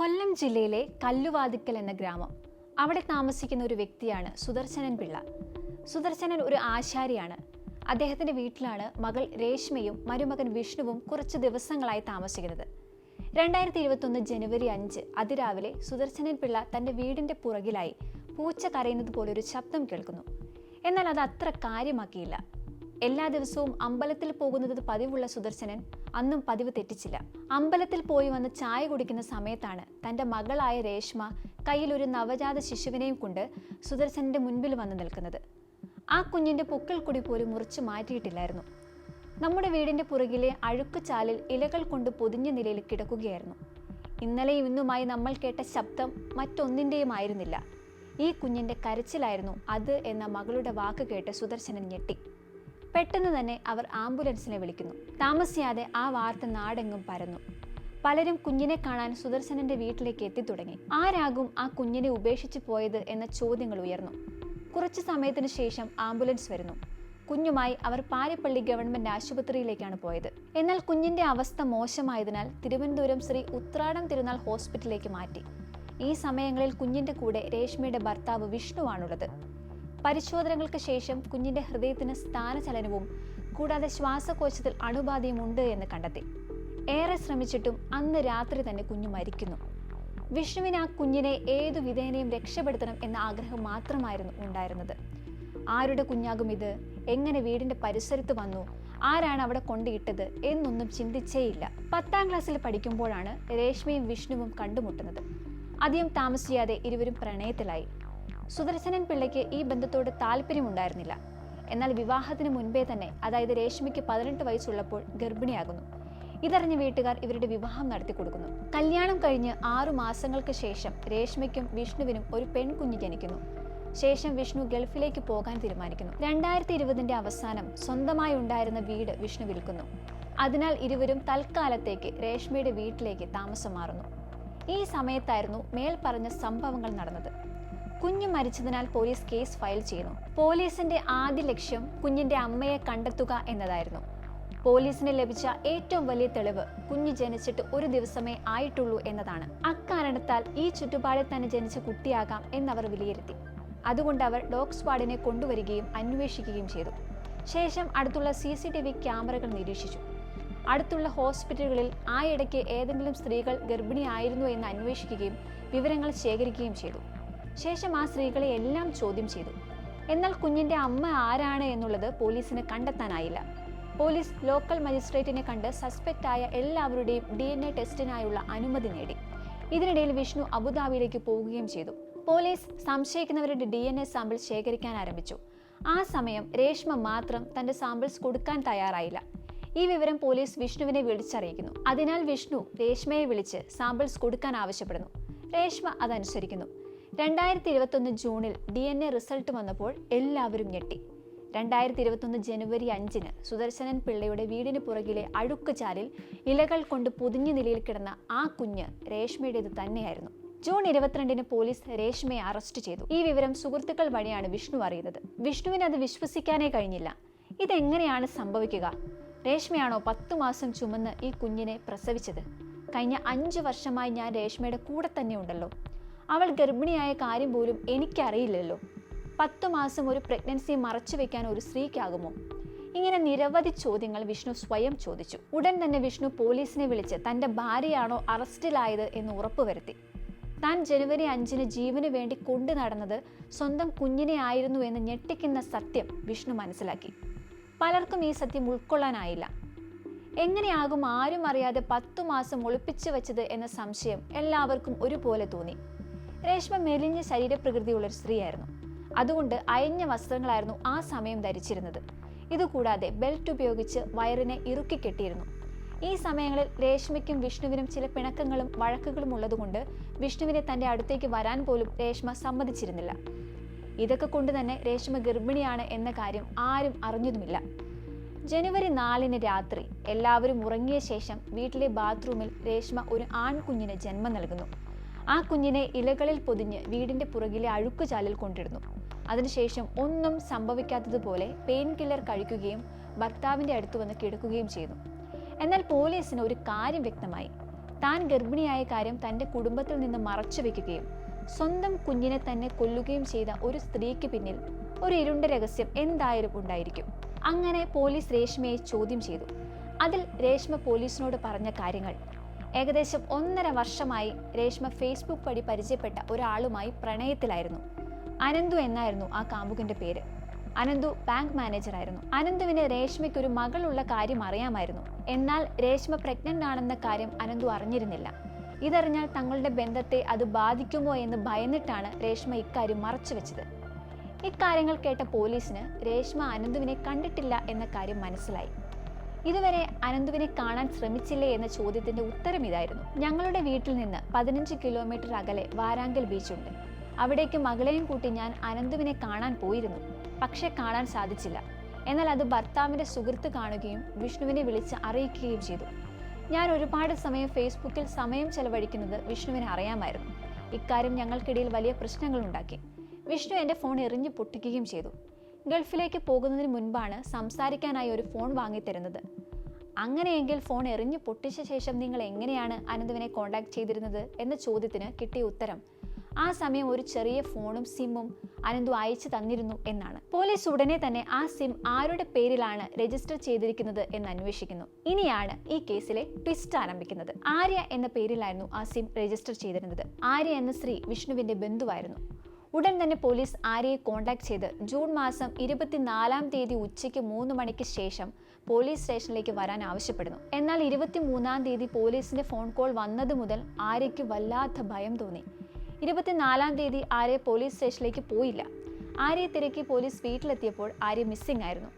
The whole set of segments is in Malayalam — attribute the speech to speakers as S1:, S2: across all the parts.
S1: കൊല്ലം ജില്ലയിലെ കല്ലുവാതിക്കൽ എന്ന ഗ്രാമം. അവിടെ താമസിക്കുന്ന ഒരു വ്യക്തിയാണ് സുദർശനൻ പിള്ള. സുദർശനൻ ഒരു ആശാരിയാണ്. അദ്ദേഹത്തിന്റെ വീട്ടിലാണ് മകൾ രേഷ്മയും മരുമകൻ വിഷ്ണുവും കുറച്ച് ദിവസങ്ങളായി താമസിക്കുന്നത്. രണ്ടായിരത്തി ഇരുപത്തൊന്ന് ജനുവരി അഞ്ച് അതിരാവിലെ സുദർശനൻ പിള്ള തന്റെ വീടിന്റെ പുറകിലായി പൂച്ച കരയുന്നത് പോലെ ഒരു ശബ്ദം കേൾക്കുന്നു. എന്നാൽ അത് അത്ര കാര്യമാക്കിയില്ല. എല്ലാ ദിവസവും അമ്പലത്തിൽ പോകുന്നത് പതിവുള്ള സുദർശനൻ അന്നും പതിവ് തെറ്റിച്ചില്ല. അമ്പലത്തിൽ പോയി വന്ന് ചായ കുടിക്കുന്ന സമയത്താണ് തന്റെ മകളായ രേഷ്മ കയ്യിൽ ഒരു നവജാത ശിശുവിനെയും കൊണ്ട് സുദർശനന്റെ മുൻപിൽ വന്ന് നിൽക്കുന്നത്. ആ കുഞ്ഞിന്റെ പൊക്കൽ കുടി പോലും മുറിച്ച് മാറ്റിയിട്ടില്ലായിരുന്നു. നമ്മുടെ വീടിന്റെ പുറകിലെ അഴുക്കുചാലിൽ ഇലകൾ കൊണ്ട് പൊതിഞ്ഞ നിലയിൽ കിടക്കുകയായിരുന്നു. ഇന്നലെയും ഇന്നുമായി നമ്മൾ കേട്ട ശബ്ദം മറ്റൊന്നിന്റെയും ആയിരുന്നില്ല. ഈ കുഞ്ഞിന്റെ കരച്ചിലായിരുന്നു അത് എന്ന മകളുടെ വാക്ക് കേട്ട് സുദർശനൻ ഞെട്ടി. പെട്ടെന്ന് തന്നെ അവർ ആംബുലൻസിനെ വിളിക്കുന്നു. താമസിയാതെ ആ വാർത്ത നാടെങ്ങും പരന്നു. പലരും കുഞ്ഞിനെ കാണാൻ സുദർശനന്റെ വീട്ടിലേക്ക് എത്തി തുടങ്ങി ആരാകും ആ കുഞ്ഞിനെ ഉപേക്ഷിച്ചു പോയത് എന്ന ചോദ്യങ്ങൾ ഉയർന്നു. കുറച്ചു സമയത്തിന് ശേഷം ആംബുലൻസ് വരുന്നു. കുഞ്ഞുമായി അവർ പാരിപ്പള്ളി ഗവൺമെന്റ് ആശുപത്രിയിലേക്കാണ് പോയത്. എന്നാൽ കുഞ്ഞിന്റെ അവസ്ഥ മോശമായതിനാൽ തിരുവനന്തപുരം ശ്രീ ഉത്രാടം തിരുനാൾ ഹോസ്പിറ്റലിലേക്ക് മാറ്റി. ഈ സമയങ്ങളിൽ കുഞ്ഞിന്റെ കൂടെ രേഷ്മയുടെ ഭർത്താവ് വിഷ്ണുവാണുള്ളത് പരിശോധനകൾക്ക് ശേഷം കുഞ്ഞിന്റെ ഹൃദയത്തിന് സ്ഥാനചലനവും കൂടാതെ ശ്വാസകോശത്തിൽ അണുബാധയും ഉണ്ട് എന്ന് കണ്ടെത്തി. ഏറെ ശ്രമിച്ചിട്ടും അന്ന് രാത്രി തന്നെ കുഞ്ഞു മരിക്കുന്നു. വിഷ്ണുവിന് ആ കുഞ്ഞിനെ ഏതു വിധേനയും രക്ഷപ്പെടുത്തണം എന്ന ആഗ്രഹം മാത്രമായിരുന്നു ഉണ്ടായിരുന്നത്. ആരുടെ കുഞ്ഞാകും ഇത്? എങ്ങനെ വീടിന്റെ പരിസരത്ത് വന്നു? ആരാണ് അവിടെ കൊണ്ടിട്ടത് എന്നൊന്നും ചിന്തിച്ചേയില്ല. പത്താം ക്ലാസ്സിൽ പഠിക്കുമ്പോഴാണ് രേഷ്മയും വിഷ്ണുവും കണ്ടുമുട്ടുന്നത്. അധികം താമസിയാതെ ഇരുവരും പ്രണയത്തിലായി. സുദർശനൻ പിള്ളയ്ക്ക് ഈ ബന്ധത്തോട് താല്പര്യമുണ്ടായിരുന്നില്ല. എന്നാൽ വിവാഹത്തിന് മുൻപേ തന്നെ അതായത് രേഷ്മയ്ക്ക് പതിനെട്ട് വയസ്സുള്ളപ്പോൾ ഗർഭിണിയാകുന്നു. ഇതറിഞ്ഞ വീട്ടുകാർ ഇവരുടെ വിവാഹം നടത്തി കൊടുക്കുന്നു. കല്യാണം കഴിഞ്ഞ് ആറു മാസങ്ങൾക്ക് ശേഷം രേഷ്മയ്ക്കും വിഷ്ണുവിനും ഒരു പെൺകുഞ്ഞ് ജനിക്കുന്നു. ശേഷം വിഷ്ണു ഗൾഫിലേക്ക് പോകാൻ തീരുമാനിക്കുന്നു. രണ്ടായിരത്തി ഇരുപതിന്റെ അവസാനം സ്വന്തമായി ഉണ്ടായിരുന്ന വീട് വിഷ്ണു വിൽക്കുന്നു. അതിനാൽ ഇരുവരും തൽക്കാലത്തേക്ക് രേഷ്മയുടെ വീട്ടിലേക്ക് താമസം മാറുന്നു. ഈ സമയത്തായിരുന്നു മേൽ പറഞ്ഞ സംഭവങ്ങൾ നടന്നത്. കുഞ്ഞ് മരിച്ചതിനാൽ പോലീസ് കേസ് ഫയൽ ചെയ്യുന്നു. പോലീസിന്റെ ആദ്യ ലക്ഷ്യം കുഞ്ഞിന്റെ അമ്മയെ കണ്ടെത്തുക എന്നതായിരുന്നു. പോലീസിന് ലഭിച്ച ഏറ്റവും വലിയ തെളിവ് കുഞ്ഞ് ജനിച്ചിട്ട് ഒരു ദിവസമേ ആയിട്ടുള്ളൂ എന്നതാണ്. അക്കാരണത്താൽ ഈ ചുറ്റുപാടിൽ തന്നെ ജനിച്ച കുട്ടിയാകാം എന്നവർ വിലയിരുത്തി. അതുകൊണ്ട് അവർ ഡോഗ് സ്ക്വാഡിനെ കൊണ്ടുവരികയും അന്വേഷിക്കുകയും ചെയ്തു. ശേഷം അടുത്തുള്ള സി സി ടി വി ക്യാമറകൾ നിരീക്ഷിച്ചു. അടുത്തുള്ള ഹോസ്പിറ്റലുകളിൽ ആ ഇടയ്ക്ക് ഏതെങ്കിലും സ്ത്രീകൾ ഗർഭിണിയായിരുന്നു എന്ന് അന്വേഷിക്കുകയും വിവരങ്ങൾ ശേഖരിക്കുകയും ചെയ്തു. ശേഷം ആ സ്ത്രീകളെ എല്ലാം ചോദ്യം ചെയ്തു. എന്നാൽ കുഞ്ഞിന്റെ അമ്മ ആരാണ് എന്നുള്ളത് പോലീസിന് കണ്ടെത്താനായില്ല. പോലീസ് ലോക്കൽ മജിസ്ട്രേറ്റിനെ കണ്ട് സസ്പെക്റ്റ് ആയ എല്ലാവരുടെയും ഡി എൻ എ ടെസ്റ്റിനായുള്ള അനുമതി നേടി. ഇതിനിടയിൽ വിഷ്ണു അബുദാബിയിലേക്ക് പോവുകയും ചെയ്തു. പോലീസ് സംശയിക്കുന്നവരുടെ ഡി എൻ എ സാമ്പിൾ ശേഖരിക്കാൻ ആരംഭിച്ചു. ആ സമയം രേഷ്മ മാത്രം തന്റെ സാമ്പിൾസ് കൊടുക്കാൻ തയ്യാറായില്ല. ഈ വിവരം പോലീസ് വിഷ്ണുവിനെ വിളിച്ചറിയിക്കുന്നു. അതിനാൽ വിഷ്ണു രേഷ്മയെ വിളിച്ച് സാമ്പിൾസ് കൊടുക്കാൻ ആവശ്യപ്പെടുന്നു. രേഷ്മ അതനുസരിക്കുന്നു. രണ്ടായിരത്തി ഇരുപത്തൊന്ന് ജൂണിൽ ഡി എൻ എ റിസൾട്ട് വന്നപ്പോൾ എല്ലാവരും ഞെട്ടി. രണ്ടായിരത്തി ഇരുപത്തൊന്ന് ജനുവരി അഞ്ചിന് സുദർശനൻ പിള്ളയുടെ വീടിന് പുറകിലെ അഴുക്ക് ചാലിൽ ഇലകൾ കൊണ്ട് പൊതിഞ്ഞ നിലയിൽ കിടന്ന ആ കുഞ്ഞ് രേഷ്മയുടേത് തന്നെയായിരുന്നു. ജൂൺ ഇരുപത്തിരണ്ടിന് പോലീസ് രേഷ്മയെ അറസ്റ്റ് ചെയ്തു. ഈ വിവരം സുഹൃത്തുക്കൾ വഴിയാണ് വിഷ്ണു അറിയുന്നത്. വിഷ്ണുവിന് അത് വിശ്വസിക്കാനേ കഴിഞ്ഞില്ല. ഇതെങ്ങനെയാണ് സംഭവിക്കുക? രേഷ്മയാണോ പത്തു മാസം ചുമന്ന് ഈ കുഞ്ഞിനെ പ്രസവിച്ചത്? കഴിഞ്ഞ അഞ്ചു വർഷമായി ഞാൻ രേഷ്മയുടെ കൂടെ തന്നെ ഉണ്ടല്ലോ. അവൾ ഗർഭിണിയായ കാര്യം പോലും എനിക്കറിയില്ലല്ലോ. പത്തു മാസം ഒരു പ്രഗ്നൻസി മറച്ചു വെക്കാൻ ഒരു സ്ത്രീക്കാകുമോ? ഇങ്ങനെ നിരവധി ചോദ്യങ്ങൾ വിഷ്ണു സ്വയം ചോദിച്ചു. ഉടൻ തന്നെ വിഷ്ണു പോലീസിനെ വിളിച്ച് തന്റെ ഭാര്യയാണോ അറസ്റ്റിലായത് എന്ന് ഉറപ്പുവരുത്തി. താൻ ജനുവരി അഞ്ചിന് ജീവന് വേണ്ടി കൊണ്ടു നടന്നത് സ്വന്തം കുഞ്ഞിനെ ആയിരുന്നു എന്ന് ഞെട്ടിക്കുന്ന സത്യം വിഷ്ണു മനസ്സിലാക്കി. പലർക്കും ഈ സത്യം ഉൾക്കൊള്ളാനായില്ല. എങ്ങനെയാകും ആരും അറിയാതെ പത്തു മാസം ഒളിപ്പിച്ചു വെച്ചത് എന്ന സംശയം എല്ലാവർക്കും ഒരുപോലെ തോന്നി. രേഷ്മ മെലിഞ്ഞ ശരീരപ്രകൃതിയുള്ള ഒരു സ്ത്രീയായിരുന്നു. അതുകൊണ്ട് അയഞ്ഞ വസ്ത്രങ്ങളായിരുന്നു ആ സമയം ധരിച്ചിരുന്നത്. ഇതുകൂടാതെ ബെൽറ്റ് ഉപയോഗിച്ച് വയറിനെ ഇറുക്കി കെട്ടിയിരുന്നു. ഈ സമയങ്ങളിൽ രേഷ്മയ്ക്കും വിഷ്ണുവിനും ചില പിണക്കങ്ങളും വഴക്കുകളും ഉള്ളതുകൊണ്ട് വിഷ്ണുവിനെ തന്റെ അടുത്തേക്ക് വരാൻ പോലും രേഷ്മ സമ്മതിച്ചിരുന്നില്ല. ഇതൊക്കെ കൊണ്ട് തന്നെ രേഷ്മ ഗർഭിണിയാണ് എന്ന കാര്യം ആരും അറിഞ്ഞതുമില്ല. ജനുവരി നാലിന് രാത്രി എല്ലാവരും ഉറങ്ങിയ ശേഷം വീട്ടിലെ ബാത്റൂമിൽ രേഷ്മ ഒരു ആൺകുഞ്ഞിന് ജന്മം നൽകുന്നു. ആ കുഞ്ഞിനെ ഇലകളിൽ പൊതിഞ്ഞ് വീടിന്റെ പുറകിലെ അഴുക്കുചാലിൽ കൊണ്ടിരുന്നു അതിനുശേഷം ഒന്നും സംഭവിക്കാത്തതുപോലെ പെയിൻ കില്ലർ കഴിക്കുകയും ഭർത്താവിന്റെ അടുത്ത് വന്ന് കിടക്കുകയും ചെയ്യുന്നു. എന്നാൽ പോലീസിന് ഒരു കാര്യം വ്യക്തമായി. താൻ ഗർഭിണിയായ കാര്യം തന്റെ കുടുംബത്തിൽ നിന്ന് മറച്ചു വെക്കുകയും സ്വന്തം കുഞ്ഞിനെ തന്നെ കൊല്ലുകയും ചെയ്ത ഒരു സ്ത്രീക്ക് പിന്നിൽ ഒരു ഇരുണ്ട രഹസ്യം എന്തായാലും ഉണ്ടായിരിക്കും. അങ്ങനെ പോലീസ് രേഷ്മയെ ചോദ്യം ചെയ്തു. അതിൽ രേഷ്മ പോലീസിനോട് പറഞ്ഞ കാര്യങ്ങൾ ഏകദേശം ഒന്നര വർഷമായി രേഷ്മ ഫേസ്ബുക്ക് വഴി പരിചയപ്പെട്ട ഒരാളുമായി പ്രണയത്തിലായിരുന്നു. അനന്തു എന്നായിരുന്നു ആ കാമുകന്റെ പേര്. അനന്തു ബാങ്ക് മാനേജറായിരുന്നു അനന്തുവിന് രേഷ്മയ്ക്ക് ഒരു മകളുള്ള കാര്യം അറിയാമായിരുന്നു. എന്നാൽ രേഷ്മ പ്രഗ്നന്റ് ആണെന്ന കാര്യം അനന്തു അറിഞ്ഞിരുന്നില്ല. ഇതറിഞ്ഞാൽ തങ്ങളുടെ ബന്ധത്തെ അത് ബാധിക്കുമോ എന്ന് ഭയന്നിട്ടാണ് രേഷ്മ ഇക്കാര്യം മറച്ചുവെച്ചത് ഇക്കാര്യങ്ങൾ കേട്ട പോലീസിന് രേഷ്മ അനന്തുവിനെ കണ്ടിട്ടില്ല എന്ന കാര്യം മനസ്സിലായി. ഇതുവരെ അനന്തുവിനെ കാണാൻ ശ്രമിച്ചില്ലേ എന്ന ചോദ്യത്തിന്റെ ഉത്തരം ഇതായിരുന്നു. ഞങ്ങളുടെ വീട്ടിൽ നിന്ന് പതിനഞ്ച് കിലോമീറ്റർ അകലെ വാരാങ്കൽ ബീച്ചുണ്ട് അവിടേക്ക് മകളെയും കൂട്ടി ഞാൻ അനന്തുവിനെ കാണാൻ പോയിരുന്നു. പക്ഷെ കാണാൻ സാധിച്ചില്ല. എന്നാൽ അത് ഭർത്താവിന്റെ സുഹൃത്ത് കാണുകയും വിഷ്ണുവിനെ വിളിച്ച് അറിയിക്കുകയും ചെയ്തു. ഞാൻ ഒരുപാട് സമയം ഫേസ്ബുക്കിൽ സമയം ചെലവഴിക്കുന്നത് വിഷ്ണുവിനെ അറിയാമായിരുന്നു. ഇക്കാര്യം ഞങ്ങൾക്കിടയിൽ വലിയ പ്രശ്നങ്ങൾ ഉണ്ടാക്കി വിഷ്ണു എന്റെ ഫോൺ എറിഞ്ഞു പൊട്ടിക്കുകയും ചെയ്തു. ഗൾഫിലേക്ക് പോകുന്നതിന് മുൻപാണ് സംസാരിക്കാനായി ഒരു ഫോൺ വാങ്ങിത്തരുന്നത്. അങ്ങനെയെങ്കിൽ ഫോൺ എറിഞ്ഞു പൊട്ടിച്ച ശേഷം നിങ്ങൾ എങ്ങനെയാണ് അനന്തുവിനെ കോൺടാക്ട് ചെയ്തിരുന്നത് എന്ന ചോദ്യത്തിന് കിട്ടിയ ഉത്തരം ആ സമയം ഒരു ചെറിയ ഫോണും സിമ്മും അനന്തു അയച്ചു തന്നിരുന്നു എന്നാണ്. പോലീസ് ഉടനെ തന്നെ ആ സിം ആരുടെ പേരിലാണ് രജിസ്റ്റർ ചെയ്തിരിക്കുന്നത് എന്ന് അന്വേഷിക്കുന്നു. ഇനിയാണ് ഈ കേസിലെ ട്വിസ്റ്റ് ആരംഭിക്കുന്നത്. ആര്യ എന്ന പേരിലായിരുന്നു ആ സിം രജിസ്റ്റർ ചെയ്തിരുന്നത്. ആര്യ എന്ന സ്ത്രീ വിഷ്ണുവിന്റെ ബന്ധുവായിരുന്നു. ഉടൻ തന്നെ പോലീസ് ആര്യയെ കോൺടാക്ട് ചെയ്ത് ജൂൺ മാസം ഇരുപത്തിനാലാം തീയതി ഉച്ചയ്ക്ക് മൂന്ന് മണിക്ക് ശേഷം പോലീസ് സ്റ്റേഷനിലേക്ക് വരാൻ ആവശ്യപ്പെടുന്നു. എന്നാൽ ഇരുപത്തിമൂന്നാം തീയതി പോലീസിന്റെ ഫോൺ കോൾ വന്നത് മുതൽ ആര്യയ്ക്ക് വല്ലാത്ത ഭയം തോന്നി. ഇരുപത്തിനാലാം തീയതി ആരെ പോലീസ് സ്റ്റേഷനിലേക്ക് പോയില്ല. ആര്യയെ തിരക്കി പോലീസ് വീട്ടിലെത്തിയപ്പോൾ ആര്യ മിസ്സിംഗ് ആയിരുന്നു.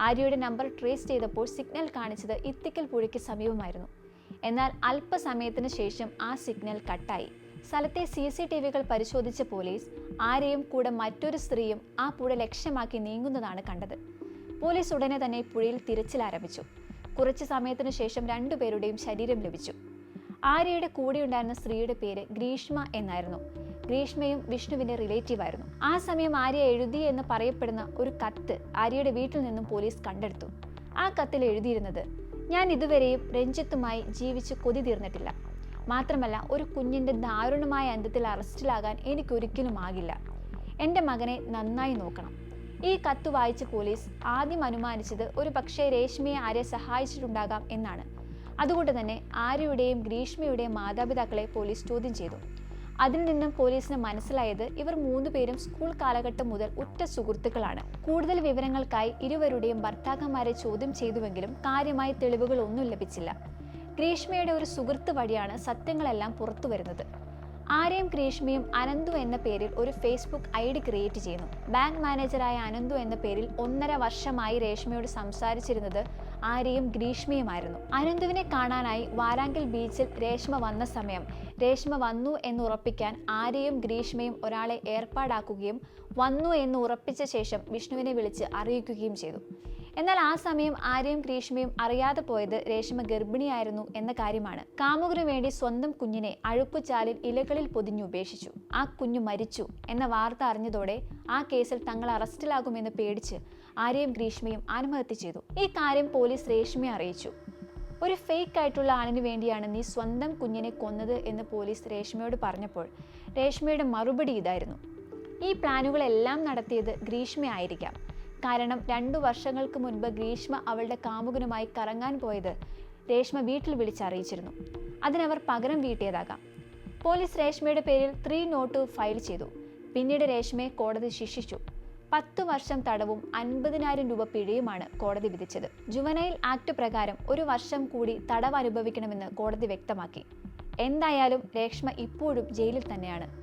S1: ആര്യയുടെ നമ്പർ ട്രേസ് ചെയ്തപ്പോൾ സിഗ്നൽ കാണിച്ചത് ഇത്തിക്കൽ പുഴയ്ക്ക് സമീപമായിരുന്നു. എന്നാൽ അല്പസമയത്തിന് ശേഷം ആ സിഗ്നൽ കട്ടായി സ്ഥലത്തെ സി സി ടി വികൾ പരിശോധിച്ച പോലീസ് ആരെയും കൂടെ മറ്റൊരു സ്ത്രീയും ആ പുഴ ലക്ഷ്യമാക്കി നീങ്ങുന്നതാണ് കണ്ടത്. പോലീസ് ഉടനെ തന്നെ പുഴയിൽ തിരച്ചിൽ ആരംഭിച്ചു. കുറച്ച് സമയത്തിനു ശേഷം രണ്ടുപേരുടെയും ശരീരം ലഭിച്ചു. ആര്യയുടെ കൂടെയുണ്ടായിരുന്ന സ്ത്രീയുടെ പേര് ഗ്രീഷ്മ എന്നായിരുന്നു. ഗ്രീഷ്മയും വിഷ്ണുവിന്റെ റിലേറ്റീവ് ആയിരുന്നു. ആ സമയം ആര്യ എഴുതി എന്ന് പറയപ്പെടുന്ന ഒരു കത്ത് ആര്യയുടെ വീട്ടിൽ നിന്നും പോലീസ് കണ്ടെടുത്തു. ആ കത്തിൽ എഴുതിയിരുന്നത് ഞാൻ ഇതുവരെയും രഞ്ജിത്തുമായി ജീവിച്ച് കൊതി തീർന്നിട്ടില്ല. മാത്രമല്ല ഒരു കുഞ്ഞിന്റെ ദാരുണമായ അന്ത്യത്തിൽ അറസ്റ്റിലാകാൻ എനിക്കൊരിക്കലും ആകില്ല. എന്റെ മകനെ നന്നായി നോക്കണം. ഈ കത്ത് വായിച്ച പോലീസ് ആദ്യം അനുമാനിച്ചത് ഒരു പക്ഷേ രേഷ്മയെ ആരെ സഹായിച്ചിട്ടുണ്ടാകാം എന്നാണ്. അതുകൊണ്ട് തന്നെ ആര്യയുടെയും ഗ്രീഷ്മയുടെയും മാതാപിതാക്കളെ പോലീസ് ചോദ്യം ചെയ്തു. അതിൽ നിന്നും പോലീസിന് മനസ്സിലായത് ഇവർ മൂന്നുപേരും സ്കൂൾ കാലഘട്ടം മുതൽ ഉറ്റ സുഹൃത്തുക്കളാണ്. കൂടുതൽ വിവരങ്ങൾക്കായി ഇരുവരുടെയും ഭർത്താക്കന്മാരെ ചോദ്യം ചെയ്തുവെങ്കിലും കാര്യമായ തെളിവുകളൊന്നും ലഭിച്ചില്ല. ഗ്രീഷ്മയുടെ ഒരു സുഹൃത്ത് വഴിയാണ് സത്യങ്ങളെല്ലാം പുറത്തു വരുന്നത്. ആരെയും ഗ്രീഷ്മയും അനന്തു എന്ന പേരിൽ ഒരു ഫേസ്ബുക്ക് ഐ ഡി ക്രിയേറ്റ് ചെയ്യുന്നു. ബാങ്ക് മാനേജറായ അനന്തു എന്ന പേരിൽ ഒന്നര വർഷമായി രേഷ്മയോട് സംസാരിച്ചിരുന്നത് ആരെയും ഗ്രീഷ്മയുമായിരുന്നു. അനന്തുവിനെ കാണാനായി വാരാങ്കിൽ ബീച്ചിൽ രേഷ്മ വന്ന സമയം രേഷ്മ വന്നു എന്ന് ഉറപ്പിക്കാൻ ആരെയും ഗ്രീഷ്മയും ഒരാളെ ഏർപ്പാടാക്കുകയും വന്നു എന്ന് ഉറപ്പിച്ച ശേഷം വിഷ്ണുവിനെ വിളിച്ച് അറിയിക്കുകയും ചെയ്തു. എന്നാൽ ആ സമയം ആര്യയും ഗ്രീഷ്മയും അറിയാതെ പോയത് രേഷ്മ ഗർഭിണിയായിരുന്നു എന്ന കാര്യമാണ്. കാമുകന് വേണ്ടി സ്വന്തം കുഞ്ഞിനെ അഴുക്കുചാലിൽ ഇലകളിൽ പൊതിഞ്ഞു ഉപേക്ഷിച്ചു. ആ കുഞ്ഞു മരിച്ചു എന്ന വാർത്ത അറിഞ്ഞതോടെ ആ കേസിൽ തങ്ങൾ അറസ്റ്റിലാകുമെന്ന് പേടിച്ച് ആര്യയും ഗ്രീഷ്മയും ആത്മഹത്യ ചെയ്തു. ഈ കാര്യം പോലീസ് രേഷ്മയെ അറിയിച്ചു. ഒരു ഫേക്ക് ആയിട്ടുള്ള ആളിന് വേണ്ടിയാണ് നീ സ്വന്തം കുഞ്ഞിനെ കൊന്നത് എന്ന് പോലീസ് രേഷ്മയോട് പറഞ്ഞപ്പോൾ രേഷ്മയുടെ മറുപടി ഇതായിരുന്നു. ഈ പ്ലാനുകളെല്ലാം നടത്തിയത് ഗ്രീഷ്മയായിരിക്കാം. കാരണം രണ്ടു വർഷങ്ങൾക്ക് മുൻപ് ഗ്രീഷ്മ അവളുടെ കാമുകനുമായി കറങ്ങാൻ പോയത് രേഷ്മ വീട്ടിൽ വിളിച്ചറിയിച്ചിരുന്നു അതിനവർ പകരം വീട്ടിയതാകാം. പോലീസ് രേഷ്മയുടെ പേരിൽ ത്രീ നോട്ട് ഫയൽ ചെയ്തു. പിന്നീട് രേഷ്മയെ കോടതി ശിക്ഷിച്ചു. പത്ത് വർഷം തടവും അൻപതിനായിരം രൂപ പിഴയുമാണ് കോടതി വിധിച്ചത്. ജുവനൈൽ ആക്ട് പ്രകാരം ഒരു വർഷം കൂടി തടവ് അനുഭവിക്കണമെന്ന് കോടതി വ്യക്തമാക്കി. എന്തായാലും രേഷ്മ ഇപ്പോഴും ജയിലിൽ തന്നെയാണ്.